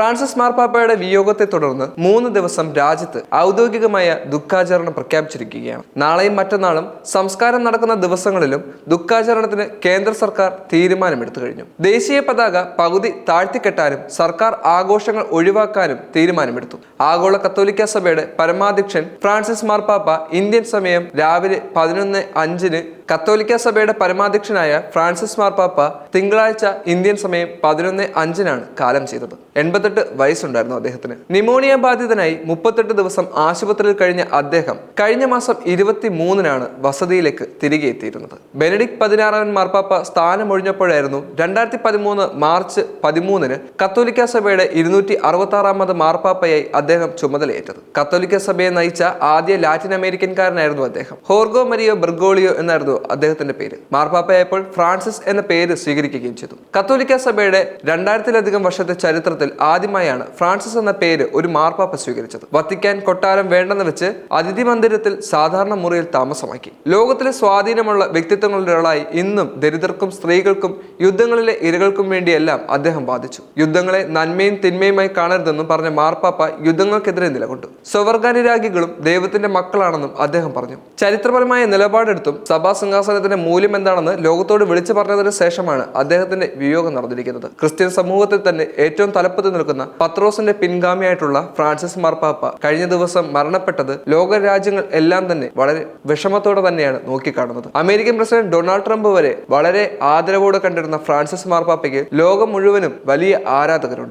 Francis മാർപ്പാപ്പയുടെ വിയോഗത്തെ തുടർന്ന് മൂന്ന് ദിവസം രാജ്യത്ത് ഔദ്യോഗികമായ ദുഃഖാചരണം പ്രഖ്യാപിച്ചിരിക്കുകയാണ്. നാളെയും മറ്റന്നാളും സംസ്കാരം നടക്കുന്ന ദിവസങ്ങളിലും ദുഃഖാചരണത്തിന് കേന്ദ്ര സർക്കാർ തീരുമാനമെടുത്തു കഴിഞ്ഞു. ദേശീയ പതാക പകുതി താഴ്ത്തിക്കെട്ടാനും സർക്കാർ ആഘോഷങ്ങൾ ഒഴിവാക്കാനും തീരുമാനമെടുത്തു. ആഗോള കത്തോലിക്ക സഭയുടെ പരമാധ്യക്ഷൻ ഫ്രാൻസിസ് മാർപ്പാപ്പ ഇന്ത്യൻ സമയം രാവിലെ പതിനൊന്ന് അഞ്ചിന് കത്തോലിക്ക സഭയുടെ പരമാധ്യക്ഷനായ ഫ്രാൻസിസ് മാർപ്പാപ്പ തിങ്കളാഴ്ച ഇന്ത്യൻ സമയം പതിനൊന്ന് അഞ്ചിനാണ് കാലം ചെയ്തത്. എൺപത്തെട്ട് വയസ്സുണ്ടായിരുന്നു അദ്ദേഹത്തിന്. നിമോണിയ ബാധിതനായി മുപ്പത്തെട്ട് ദിവസം ആശുപത്രിയിൽ കഴിഞ്ഞ അദ്ദേഹം കഴിഞ്ഞ മാസം ഇരുപത്തി മൂന്നിനാണ് വസതിയിലേക്ക് തിരികെ എത്തിയിരുന്നത്. ബെനഡിക് പതിനാറാമൻ മാർപ്പാപ്പ സ്ഥാനമൊഴിഞ്ഞപ്പോഴായിരുന്നു രണ്ടായിരത്തി പതിമൂന്ന് മാർച്ച് പതിമൂന്നിന് കത്തോലിക്ക സഭയുടെ ഇരുന്നൂറ്റി അറുപത്തി ആറാമത് മാർപ്പാപ്പയായി അദ്ദേഹം ചുമതലയേറ്റത്. കത്തോലിക്ക സഭയെ നയിച്ച ആദ്യ ലാറ്റിൻ അമേരിക്കൻകാരനായിരുന്നു അദ്ദേഹം. ഹോർഗോ മരിയോ ബെർഗോളിയോ എന്നായിരുന്നു അദ്ദേഹത്തിന്റെ പേര്. മാർപ്പാപ്പയായപ്പോൾ ഫ്രാൻസിസ് എന്ന പേര് സ്വീകരിക്കുകയും ചെയ്തു. കത്തോലിക്ക സഭയുടെ രണ്ടായിരത്തിലധികം വർഷത്തെ ചരിത്രത്തിൽ ആദ്യമായാണ് ഫ്രാൻസിസ് എന്ന പേര് ഒരു മാർപ്പാപ്പ സ്വീകരിച്ചത്. വത്തിക്കാൻ കൊട്ടാരം വേണ്ടെന്ന് വെച്ച് അതിഥി മന്ദിരത്തിൽ സാധാരണ മുറിയിൽ താമസമാക്കി. ലോകത്തിലെ സ്വാധീനമുള്ള വ്യക്തിത്വങ്ങളുടെ ഒരാളായി ഇന്നും ദരിദ്രർക്കും സ്ത്രീകൾക്കും യുദ്ധങ്ങളിലെ ഇരകൾക്കും വേണ്ടിയെല്ലാം അദ്ദേഹം വാദിച്ചു. യുദ്ധങ്ങളെ നന്മയും തിന്മയുമായി കാണരുതെന്നും പറഞ്ഞ മാർപ്പാപ്പ യുദ്ധങ്ങൾക്കെതിരെ നിലകൊണ്ടു. സ്വവർഗാനുരാഗികളും ദൈവത്തിന്റെ മക്കളാണെന്നും അദ്ദേഹം പറഞ്ഞു. ചരിത്രപരമായ നിലപാടെടുത്തും സഭാ സിംഹാസനത്തിന്റെ മൂല്യം എന്താണെന്ന് ലോകത്തോട് വിളിച്ചു പറഞ്ഞതിന് ശേഷമാണ് അദ്ദേഹത്തിന്റെ വിയോഗം നടന്നിരിക്കുന്നത്. ക്രിസ്ത്യൻ സമൂഹത്തിൽ തന്നെ ഏറ്റവും തലപ്പത്ത് നിൽക്കുന്ന പത്രോസിന്റെ പിൻഗാമിയായിട്ടുള്ള ഫ്രാൻസിസ് മാർപ്പാപ്പ കഴിഞ്ഞ ദിവസം മരണപ്പെട്ടത് ലോക രാജ്യങ്ങൾ എല്ലാം തന്നെ വളരെ വിഷമത്തോടെ തന്നെയാണ് നോക്കിക്കാണുന്നത്. അമേരിക്കൻ പ്രസിഡന്റ് ഡൊണാൾഡ് ട്രംപ് വരെ വളരെ ആദരവോടെ കണ്ടിരുന്ന ഫ്രാൻസിസ് മാർപ്പാപ്പയ്ക്ക് ലോകം മുഴുവനും വലിയ ആരാധകരുണ്ട്.